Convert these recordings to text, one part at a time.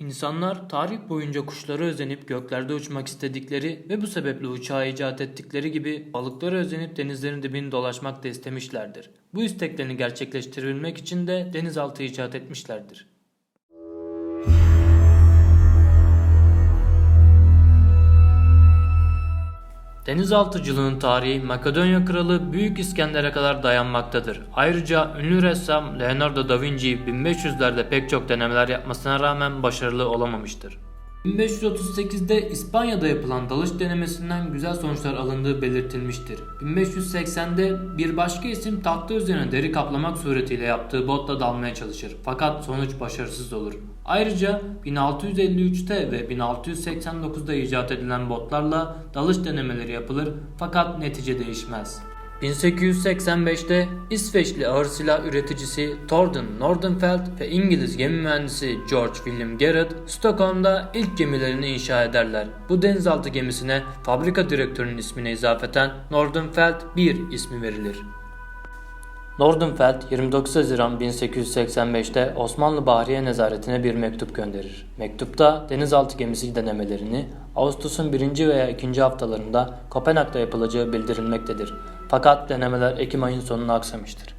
İnsanlar tarih boyunca kuşlara özenip göklerde uçmak istedikleri ve bu sebeple uçağı icat ettikleri gibi balıklara özenip denizlerin dibini dolaşmak da istemişlerdir. Bu isteklerini gerçekleştirebilmek için de denizaltı icat etmişlerdir. Denizaltıcılığın tarihi Makedonya Kralı Büyük İskender'e kadar dayanmaktadır. Ayrıca ünlü ressam Leonardo da Vinci 1500'lerde pek çok denemeler yapmasına rağmen başarılı olamamıştır. 1538'de İspanya'da yapılan dalış denemesinden güzel sonuçlar alındığı belirtilmiştir. 1580'de bir başka isim tahta üzerine deri kaplamak suretiyle yaptığı botla dalmaya çalışır fakat sonuç başarısız olur. Ayrıca 1653'te ve 1689'da icat edilen botlarla dalış denemeleri yapılır fakat netice değişmez. 1885'te İsveçli ağır silah üreticisi Thorsten Nordenfeldt ve İngiliz gemi mühendisi George William Garrett Stockholm'da ilk gemilerini inşa ederler. Bu denizaltı gemisine fabrika direktörünün ismine izafeten Nordenfeldt 1 ismi verilir. Nordenfeldt 29 Haziran 1885'te Osmanlı Bahriye Nezaretine bir mektup gönderir. Mektupta denizaltı gemisi denemelerini Ağustos'un 1. veya 2. haftalarında Kopenhag'da yapılacağı bildirilmektedir. Fakat denemeler Ekim ayın sonuna aksamıştır.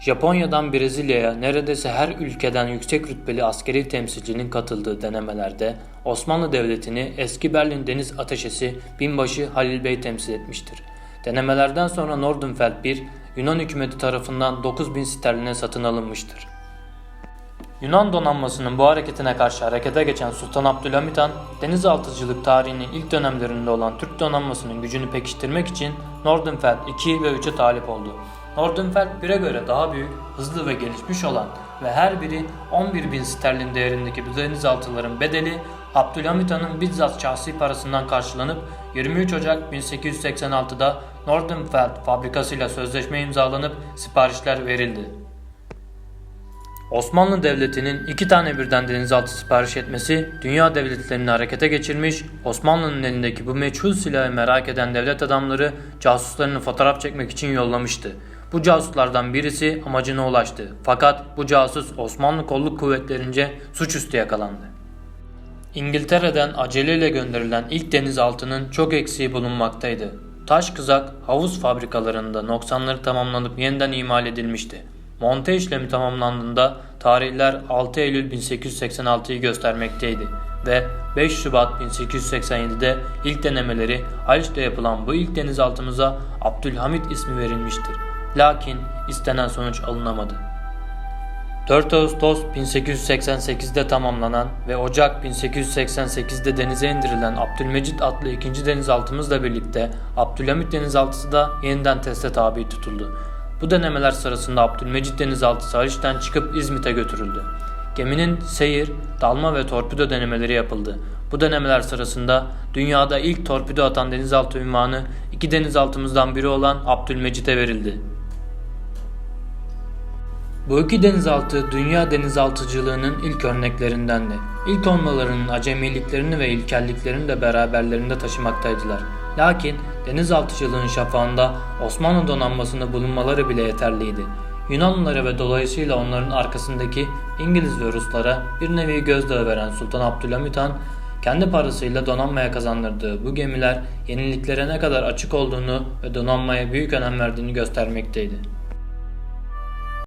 Japonya'dan Brezilya'ya neredeyse her ülkeden yüksek rütbeli askeri temsilcinin katıldığı denemelerde Osmanlı Devleti'ni eski Berlin Deniz Ateşesi binbaşı Halil Bey temsil etmiştir. Denemelerden sonra Nordenfeldt 1 Yunan hükümeti tarafından 9000 sterline satın alınmıştır. Yunan donanmasının bu hareketine karşı harekete geçen Sultan Abdülhamit Han, denizaltıcılık tarihinin ilk dönemlerinde olan Türk donanmasının gücünü pekiştirmek için Nordenfeldt 2 ve 3'e talip oldu. Nordenfeldt 1'e göre daha büyük, hızlı ve gelişmiş olan ve her biri 11 bin sterlin değerindeki bu denizaltıların bedeli Abdülhamit Han'ın bizzat şahsi parasından karşılanıp 23 Ocak 1886'da Nordenfeldt fabrikasıyla sözleşme imzalanıp siparişler verildi. Osmanlı Devleti'nin iki tane birden denizaltı sipariş etmesi dünya devletlerini harekete geçirmiş, Osmanlı'nın elindeki bu meçhul silahı merak eden devlet adamları casuslarını fotoğraf çekmek için yollamıştı. Bu casuslardan birisi amacına ulaştı. Fakat bu casus Osmanlı kolluk kuvvetlerince suçüstü yakalandı. İngiltere'den aceleyle gönderilen ilk denizaltının çok eksiği bulunmaktaydı. Taş kızak havuz fabrikalarında noksanları tamamlanıp yeniden imal edilmişti. Monte işlemi tamamlandığında tarihler 6 Eylül 1886'yı göstermekteydi ve 5 Şubat 1887'de ilk denemeleri Haliç'te yapılan bu ilk denizaltımıza Abdülhamit ismi verilmiştir. Lakin istenen sonuç alınamadı. 4 Ağustos 1888'de tamamlanan ve Ocak 1888'de denize indirilen Abdülmecit adlı ikinci denizaltımızla birlikte Abdülhamit denizaltısı da yeniden teste tabi tutuldu. Bu denemeler sırasında Abdülmecit denizaltısı Haliç'ten çıkıp İzmit'e götürüldü. Geminin seyir, dalma ve torpido denemeleri yapıldı. Bu denemeler sırasında dünyada ilk torpido atan denizaltı ünvanı iki denizaltımızdan biri olan Abdülmecit'e verildi. Bu iki denizaltı dünya denizaltıcılığının ilk örneklerindendi. İlk olmalarının acemiliklerini ve ilkelliklerini de beraberlerinde taşımaktaydılar. Lakin denizaltıcılığın şafağında Osmanlı donanmasında bulunmaları bile yeterliydi. Yunanlılara ve dolayısıyla onların arkasındaki İngiliz ve Ruslara bir nevi gözdağı veren Sultan Abdülhamit Han, kendi parasıyla donanmaya kazandırdığı bu gemiler yeniliklere ne kadar açık olduğunu ve donanmaya büyük önem verdiğini göstermekteydi.